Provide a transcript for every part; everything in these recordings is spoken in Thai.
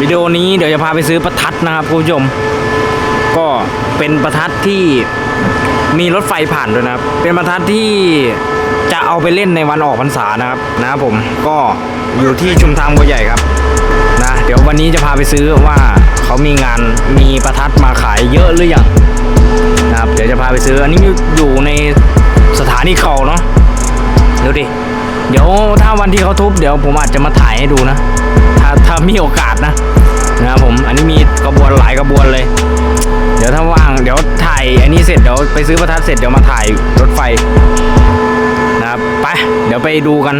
วิดีโอนี้เดี๋ยวจะพาไปซื้อประทัดนะครับคุณผู้ชม ก็เป็นประทัดที่มีรถไฟผ่านด้วยนะครับ เป็นประทัดที่จะเอาไปเล่นในวันออกพรรษานะครับนะครับผมก็อยู่ที่ชุมทางบัวใหญ่ครับนะเดี๋ยววันนี้จะพาไปซื้อว่าเขามีงานมีประทัดมาขายเยอะหรือยังนะครับ เดี๋ยวจะพาไปซื้ออันนี้อยู่ในสถานีเขาเนาะดูดิเดี๋ยวถ้าวันที่เขาทุบเดี๋ยวผมอาจจะมาถ่ายให้ดูนะ ถ้ามีโอกาสนะนะครับผมอันนี้มีกระบวนหลายกระบวนเลย เดี๋ยวถ้าว่างเดี๋ยวถ่ายอันนี้เสร็จเดี๋ยวไปซื้อประทัดเสร็จเดี๋ยวมาถ่ายรถไฟนะครับไปเดี๋ยวไปดูกัน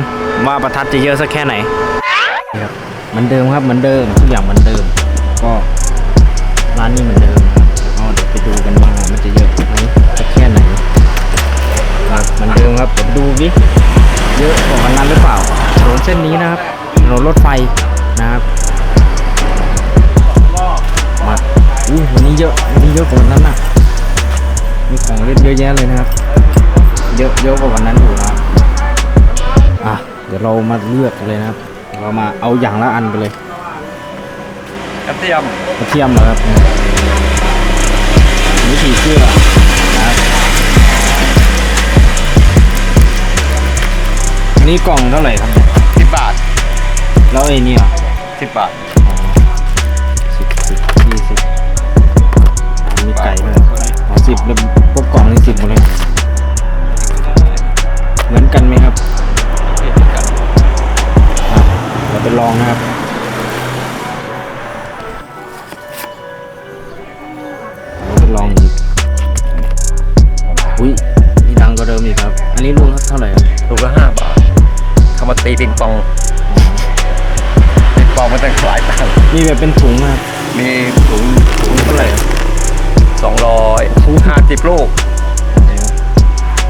ว่าประทัดจะเยอะสักแค่ไหนครับเหมือนเดิมครับเหมือนเดิมทุกอย่างเหมือนเดิม ก็ร้านนี้เหมือนเดิมครับก็เดี๋ยวไปดูกันว่ามันจะเยอะไหมสักแค่ไหนครับเหมือนเดิมครับเดี๋ยวดูวิเยอะกว่าวันนั้นหรือเปล่าถนนเส้นนี้นะครับถนนรถไฟ นะครับมาอู้วันนี้เยอะวันนี้เยอะกว่าวันนั้นนะมีของเล่นเยอะแยะเลยนะครับ เยอะเยอะกว่าวันนั้นอยู่นะครับอะเดี๋ยวเรามาเลือกกันเลยนะครับ เรามาเอาอย่างละอันไปเลยกระเทียมกระเทียมเหรอครับนี่ผีเสื้อนะครับอันนี่กล่องเท่าไหร่ครับสิบบาท แล้วไอ้นี่อะ สิบบาทสิบสิบยี่สิบมีไก่ด้วยอ๋อสิบแล้วพวกกล่องนี่สิบหมดเลยเหมือนกันไหมครับอะเราไปลองนะครับเราไปลองอีกอุ้ยนี่ดังกว่าเดิมอีกครับ อันนี้ลูกเท่าไหร่ครับลูกละห้าบาทเขามาตีปิงปองปิง มีแบบเป็นถุงนะครับมีถุงถุงเท่าไหร่ครับสองร้อยห้าสิบลูก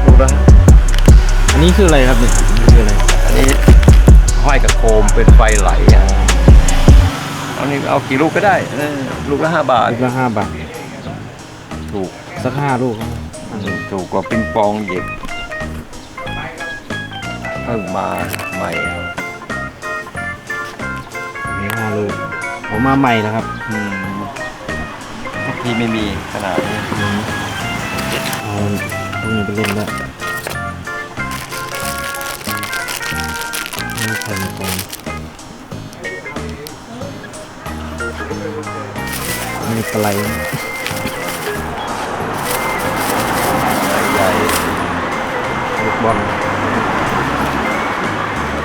ลูกละอันนี้คืออะไรครับเนี่ยคืออะไรอันนี้ห้อยกับโคมเป็นไฟไหลอะเอานี่เอากี่ลูกก็ได้เออลูกละห้าบาทลูกละห้าบาทถูกสักห้าลูกครับถูกกว่าปิงปองเย็บเพิ่งมาใหม่อันนี้ห้าลูก ผมมาใหม่นะครับอืมทุกทีไม่มีขนาดนี้อืมเอาพวกนี้ไปเล่นด้วยนี่ไข่มังกรนี่ปลาไหลใหญ่ลูกบอล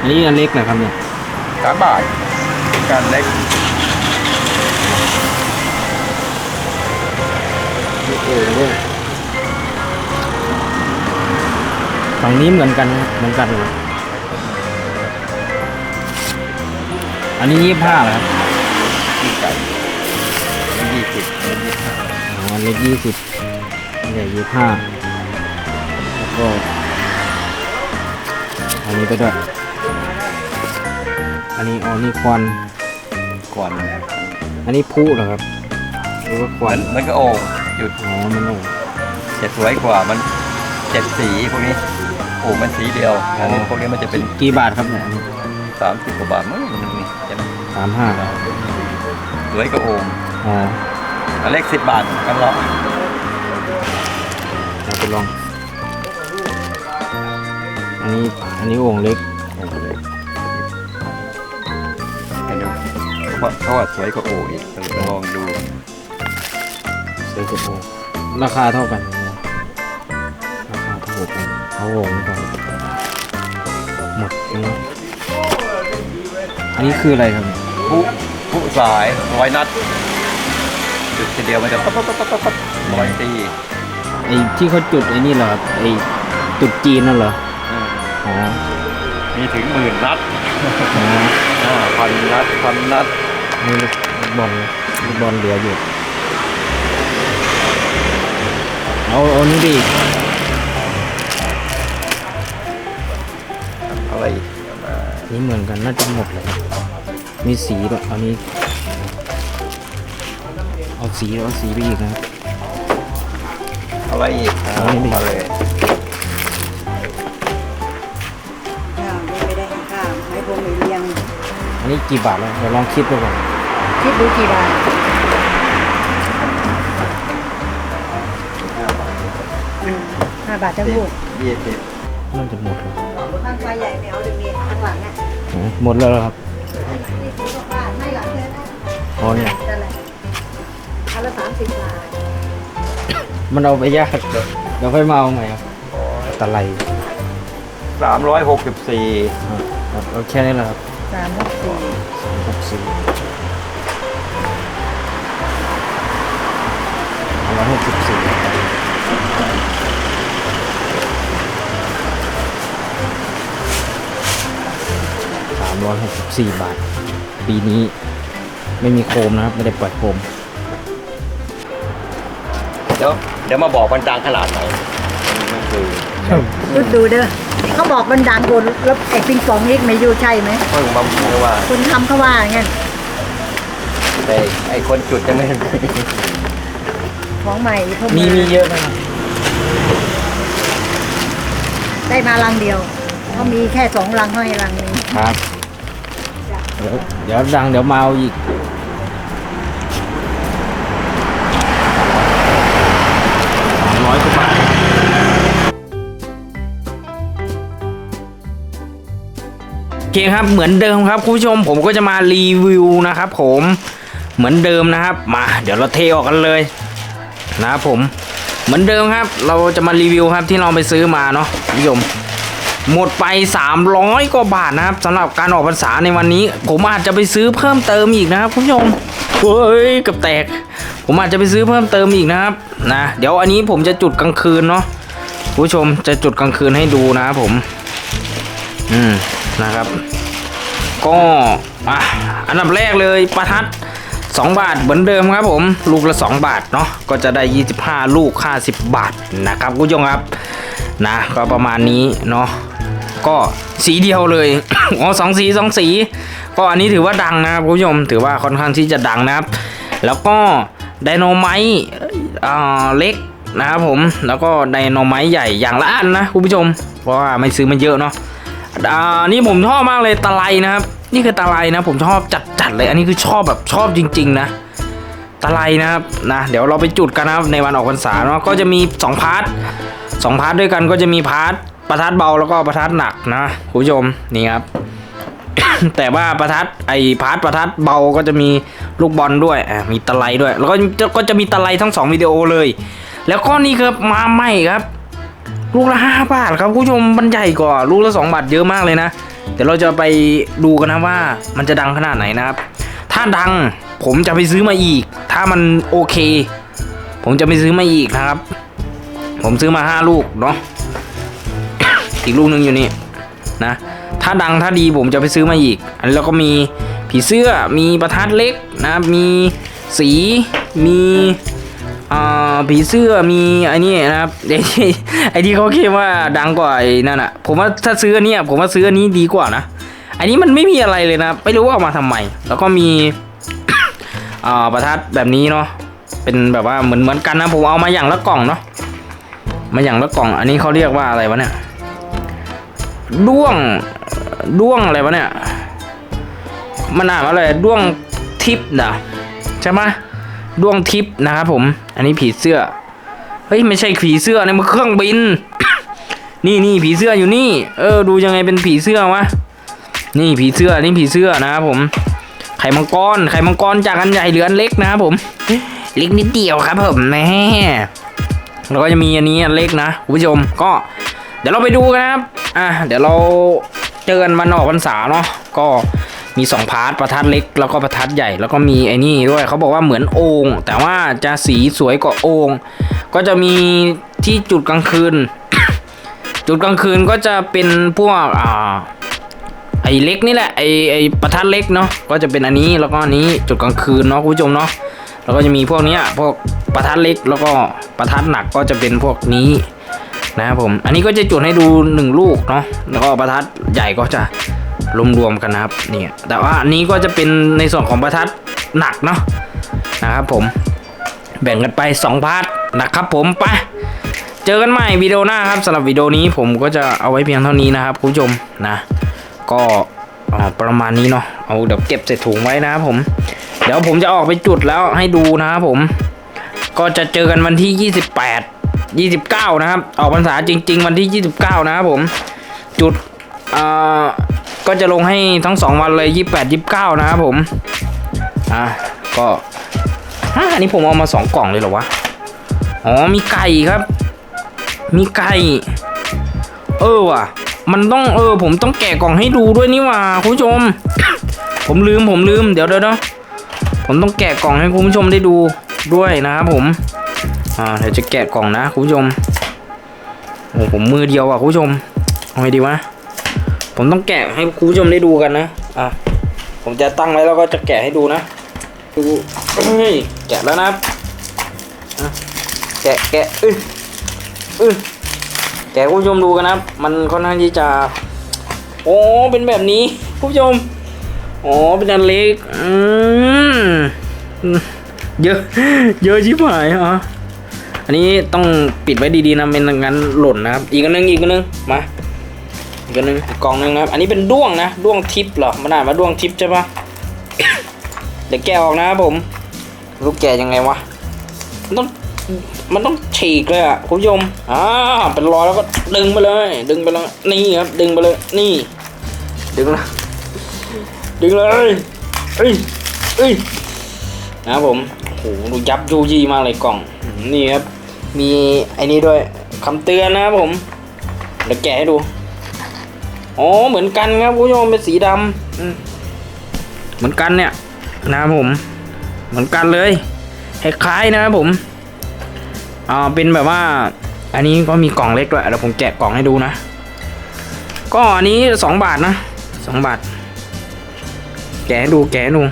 อันนี้อันเล็กนะครับเนี่ยสามบาทการเล็ก โอ่งด้วยฝั่งนี้เหมือนกันนะครับเหมือนกันเลยอันนี้ยี่ห้าเหรอครับที่ไก่ยี่สิบยี่สิบห้าอ๋ออันเล็กยี่สิบอันใหญ่ยี่ห้าแล้วก็อันนี้ไปด้วย อันนี้อ๋อนี่ควันก่อนอันนี้พุเหรอครับหรือว่าคมัวันนมันก็โอ่ง หยุดอ๋อมันโอ่งจะสวยกว่ามันเจ็ดสีพวกนี้โอ่งมันสีเดียวอันนี้พวกนี้มันจะเป็นกี่บาทครับเนี่ยสามสิบกว่าบาทมั้งนี่ใช่ไหมสามห้าสวยกว่าโอ่งอ๋ออันเล็กสิบบาทกันละเราไปลอง อันนี้อันนี้โอ่งเล็กโอ่งเล็กให้ดูเพราะเขาว่าสวยกว่าโอ่งอีกลองดู เซอร์กับโอ่งราคาเท่ากัน ราคาเท่ากันเอาโอ่งก่อนหมดแล้วอันนี้คืออะไรครับผู้ผู้สายร้อยนัดจุดทีเดียวมันจะปั๊บปั๊บปั๊บปั๊บปั๊บร้อยตีไอ้ที่เขาจุดไอ้นี่เหรอครับไอ้จุดจีนนั่นเหรออืมอ๋อมีถึงหมื่นนัดอ๋อห้าพันนัดพันนัดนี่ลูกบอลลูกบอลเหลืออยู่ เอาเอานี่ดิอะไรอีกเอามานี่เหมือนกันน่าจะหมดเลยครับมีสีด้วยเอานี้ เอาสีเอาสีไปอีกนะครับอะไรอีกเอาอันนี้ดิมาเลยข้าวไม่ได้ให้ข้าวให้พวกไม่เลี้ยงอันนี้กี่บาทแล้วเดี๋ยวลองคิดดูก่อนสคิดดูกี่บาท บาททั้งลูกยี่สิบน่าจะหมดแล้วข้างไฟใหญ่ไม่เอาเดี๋ยวนี้ข้างหลังเนี่ยอ๋อหมดแล้วเหรอครับนี่คือบอกว่าไม่หลังเลยนะอ๋อเนี่ยนั่นแหละอันละสามสิบบาทมันเอาไปยากเดี๋ยวเดี๋ยวค่อยมาเอาใหม่ครับตะไลสามร้อยหกสิบสี่ครับเอาแค่นี้แหละครับสามหกสี่สองหกสี่ร้อยหกสิบสี่ สามร้อยหกสิบสี่บาท ปีนี้ไม่มีโคมนะครับ ไม่ได้ปล่อยโคม เดี๋ยวเดี๋ยวมาบอกมันดังขนาดไหนมันคือดูดูเด้อเขาบอกมันดังกว่าแล้วไอ้ปิงปองนี่ไม่อยู่ใช่ไหมเพิ่งมาพูดว่าคนทำเขาว่าอย่างงั้นแต่ไอ้คนจุดยังไม่ของใหม่เพิ่งมีมีเยอะนะครับได้มาลังเดียวเขามีแค่สองลังให้ลังนี้ครับ เดี๋ยวเดี๋ยวดังเดี๋ยวเอาอีกสามร้อยกว่าบาทโอเคครับเหมือนเดิมครับคุณผู้ชมผมก็จะมารีวิวนะครับผมเหมือนเดิมนะครับ มา เดี๋ยวเราเทออกกันเลยนะครับผมเหมือนเดิมครับ เราจะมารีวิวครับที่เราไปซื้อมาเนาะคุณผู้ชม หมดไป 300 กว่าบาทนะครับสำหรับการออกพรรษาในวันนี้ ผมอาจจะไปซื้อเพิ่มเติมอีกนะครับคุณผู้ชมเฮ้ยกับแตก ผมอาจจะไปซื้อเพิ่มเติมอีกนะครับนะเดี๋ยวอันนี้ผมจะจุดกลางคืนเนาะคุณผู้ชมจะจุดกลางคืนให้ดูนะครับผม อืมนะครับ ก็อะอันดับแรกเลยประทัด2 บาทเหมือนเดิมครับผม ลูกละ 2 บาทเนาะก็จะได้ 25 ลูกค่า10บาทนะครับคุณผู้ชมครับนะก็ประมาณนี้เนาะ ก็สีเดียวเลย อ๋อสองสีสองสี ก็อันนี้ถือว่าดังนะครับคุณผู้ชมถือว่าค่อนข้างที่จะดังนะครับ แล้วก็ไดโนไมต์อ่าเล็กนะครับผมแล้วก็ไดโนไมต์ใหญ่อย่างละอันนะคุณผู้ชม เพราะว่าไม่ซื้อมันเยอะเนาะอ่านี่ผมชอบมากเลยตะไลนะครับ นี่คือตะไลนะ ผมชอบจัดจัดๆเลย อันนี้คือชอบแบบชอบจริง ๆ นะตะไลนะครับนะเดี๋ยวเราไปจุดกันนะครับในวันออกพรรษาเนาะก็จะมี 2 พาร์ทสองพาร์ทด้วยกันก็จะมีพาร์ท ประทัดเบาแล้วก็ประทัดหนักนะคุณผู้ชมนี่ครับ แต่ว่าประทัดไอพาร์ทประทัดเบาก็จะมีลูกบอลด้วยอะมีตะไลด้วย แล้วก็ก็จะมีตะไลทั้งสองวิดีโอเลย แล้วก็นี่ครับมาใหม่ครับ ลูกละห้าบาทครับคุณผู้ชมมันใหญ่กว่าลูกละสองบาทเยอะมากเลยนะเดี๋ยวเราจะไปดูกันนะว่ามันจะดังขนาดไหนนะครับ ถ้าดังผมจะไปซื้อมาอีก ถ้ามันโอเค ผมจะไปซื้อมาอีกนะครับ ผมซื้อมาห้าลูกเนาะ อีกลูกหนึ่งอยู่นี่นะ ถ้าดังถ้าดีผมจะไปซื้อมาอีก อันนี้เราก็มีผีเสื้อมีประทัดเล็กนะมีสีมีผีเสื้อมีไอ้นี่นะครับไอ้ที่ไอ้ที่เขาคิดว่าดังกว่าไอ้นั่นอะผมว่าถ้าซื้อนเนี้ยผมว่าซื้ออันนี้ดีกว่านะอันนี้มันไม่มีอะไรเลยนะไม่รู้ว่าเอามาทำไมแล้วก็มีประทัดแบบนี้เนาะเป็นแบบว่าเหมือนเหมือนกันนะผมเอามาอย่างละกล่องเนาะมาอย่างละกล่อง อันนี้เขาเรียกว่าอะไรวะเนี่ย ด้วงด้วงอะไรวะเนี่ย มันอ่านว่าอะไรด้วงทิพย์นะใช่ไหมด้วงทิพย์นะครับผม อันนี้ผีเสื้อ เฮ้ยไม่ใช่ผีเสื้อนี่มันเครื่องบิน นี่นี่ผีเสื้ออยู่นี่ เออ ดูยังไงเป็นผีเสื้อวะ นี่ผีเสื้อ นี่ผีเสื้อนะครับผม ไข่มังกร ไข่มังกรจากอันใหญ่เหลืออันเล็กนะครับผม เล็กนิดเดียวครับผมแม่แล้วก็จะมีอันนี้อันเล็กนะคุณผู้ชม ก็ เดี๋ยวเราไปดูกันนะครับ อะเดี๋ยวเราเจอกันวันออกพรรษาเนาะก็มีสองพาร์ทประทัดเล็กแล้วก็ประทัดใหญ่แล้วก็มีไอ้นี่ด้วยเขาบอกว่าเหมือนโอ่งแต่ว่าจะสีสวยกว่าโอ่งก็จะมีที่จุดกลางคืน จุดกลางคืนก็จะเป็นพวกอ่าไอ้เล็กนี่แหละไอ้ไอ้ประทัดเล็กเนาะก็จะเป็นอันนี้แล้วก็อันนี้จุดกลางคืนเนาะคุณผู้ชมเนาะแล้วก็จะมีพวกนี้พวกประทัดเล็กแล้วก็ประทัดหนักก็จะเป็นพวกนี้ นะครับผม อันนี้ก็จะจุดให้ดูหนึ่งลูกเนาะแล้วก็ประทัดใหญ่ก็จะรวมๆกันนะครับนี่แต่ว่าอันนี้ก็จะเป็นในส่วนของประทัดหนักเนาะนะครับผมแบ่งกันไป 2 พาร์ทนะครับผมไปเจอกันใหม่วิดีโอหน้าครับสำหรับวิดีโอนี้ผมก็จะเอาไว้เพียงเท่านี้นะครับคุณผู้ชมนะก็ประมาณนี้เนาะเอาเดี๋ยวเก็บใส่ถุงไว้นะครับผม เดี๋ยวผมจะออกไปจุดแล้วให้ดูนะครับผม ก็จะเจอกันวันที่ 28 29 นะครับ ออกพรรษาจริง ๆ วันที่ 29 นะครับผม จุดเอ่อก็จะลงให้ทั้ง 2 วันเลย 28 29 นะครับผม อะก็อันนี้ผมเอามา 2 กล่องเลยเหรอวะ อ๋อ มีไก่ครับ มีไก่ เออว่ะ มันต้องเออ ผมต้องแกะกล่องให้ดูด้วยนี่ว่าคุณผู้ชม ผมลืมผมลืม เดี๋ยวเดี๋ยวเดี๋ยวผมต้องแกะกล่องให้คุณผู้ชมได้ดูด้วยนะครับผม อ่าเดี๋ยวจะแกะกล่องนะคุณผู้ชมโอ้ผมมือเดียวอะคุณผู้ชมเอาไงดีวะผมต้องแกะให้คุณผู้ชมได้ดูกันนะอะผมจะตั้งไว้แล้วก็จะแกะให้ดูนะดูแกะแล้วนะแกะแกะอึ้ยอึ้ยแกะคุณผู้ชมดูกันนะมันค่อนข้างที่จะโอ้เป็นแบบนี้คุณผู้ชมอ๋อเป็นอันเล็กอืมเยอะ เยอะชิบหายอะ อันนี้ต้องปิดไว้ดีๆนะไม่งั้นหล่นนะครับ อีกนึงอีกนึงมาอีกนึงกล่องนึงนะครับ อันนี้เป็นด้วงนะด้วงทิพย์เหรอมันอ่านว่าด้วงทิพย์ใช่ปะเดี๋ยวแกะออกนะครับผมลูกแกะยังไงวะมันต้องมันต้องฉีกเลยอะคุณผู้ชมอ่าเป็นรอยแล้วก็ดึงไปเลย ดึงไปเลยนี่ครับดึงไปเลยนี่ ดึงนะดึงเลยเอ้ยเอ้ยนะครับผมโอ้โหดูยับยูยี่มากเลยกล่อง นี่ครับ มีไอ้นี่ด้วยคำเตือนนะครับผม เดี๋ยวแกะให้ดู อ๋อ เหมือนกันครับคุณผู้ชมเป็นสีดำอืมเหมือนกันเนี่ยนะครับผม เหมือนกันเลย คล้ายๆนะครับผม อ่า เป็นแบบว่า อันนี้ก็มีกล่องเล็กด้วยเดี๋ยวผมแกะกล่องให้ดูนะ ก็อันนี้สองบาทนะสองบาท แกะให้ดูแกะให้ดู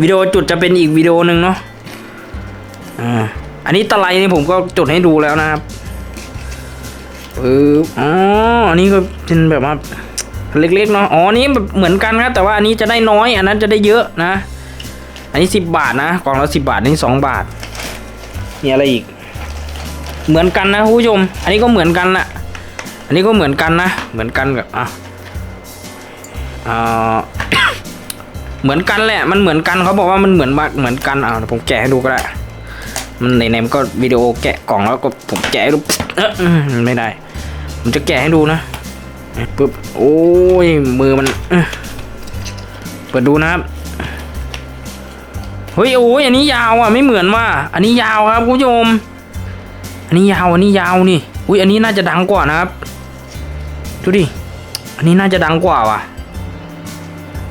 วิดีโอจุดจะเป็นอีกวิดีโอหนึ่งเนาะ อ่า อันนี้ตะไลนี่ผมก็จุดให้ดูแล้วนะครับเอออ๋ออันนี้ก็เป็นแบบว่าเล็กๆเนาะ อ๋อ นี้แบบเหมือนกันครับ แต่ว่าอันนี้จะได้น้อย อันนั้นจะได้เยอะนะ อันนี้สิบบาทนะ กล่องละสิบบาทนนี้สองบาท มีอะไรอีก เหมือนกันนะคุณผู้ชม อันนี้ก็เหมือนกันนะอันนี้ก็เหมือนกันนะ เหมือนกันกับอะอ่าเหมือนกันแหละ มันเหมือนกันเขาบอกว่ามันเหมือนมาเหมือนกันอ่าผมแกะให้ดูก็ได้ มันในในๆมันก็วิดีโอแกะกล่องแล้วก็ผมแกะให้ดูเอะอืมไม่ได้ ผมจะแกะให้ดูนะปึ๊บโอ้ยมือมันเปิดดูนะครับเฮ้ยโอ้ยอันนี้ยาวอะไม่เหมือนว่า อันนี้ยาวครับคุณผู้ชมอันนี้ยาวอันนี้ยาวนี่อุ้ยอันนี้น่าจะดังกว่านะครับดูดิอันนี้น่าจะดังกว่าว่ะ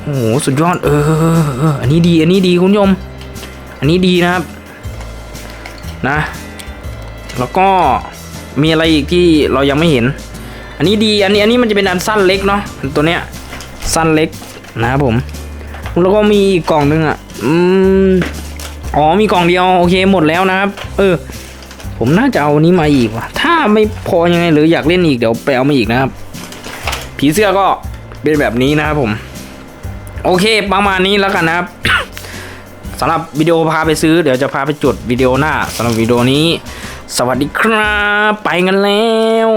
โอ้โหสุดยอดเอออันนี้ดีอันนี้ดีคุณผู้ชม อันนี้ดีนะครับ นะ แล้วก็มีอะไรอีกที่เรายังไม่เห็น อันนี้ดีอันนี้อันนี้มันจะเป็นอันสั้นเล็กเนาะตัวเนี้ยสั้นเล็กนะครับผม แล้วก็มีอีกกล่องนึงอะอืมอ๋อมีกล่องเดียวโอเคหมดแล้วนะครับ เออ ผมน่าจะเอานนี้มาอีกว่ะถ้าไม่พอยังไงหรืออยากเล่นอีกเดี๋ยวไปเอามาอีกนะครับ ผีเสื้อก็เป็นแบบนี้นะครับผม โอเคประมาณนี้แล้วกันนะครับ สำหรับวิดีโอพาไปซื้อเดี๋ยวจะพาไปจุดวิดีโอหน้าสำหรับวิดีโอนี้ สวัสดีครับ ไปกันแล้ว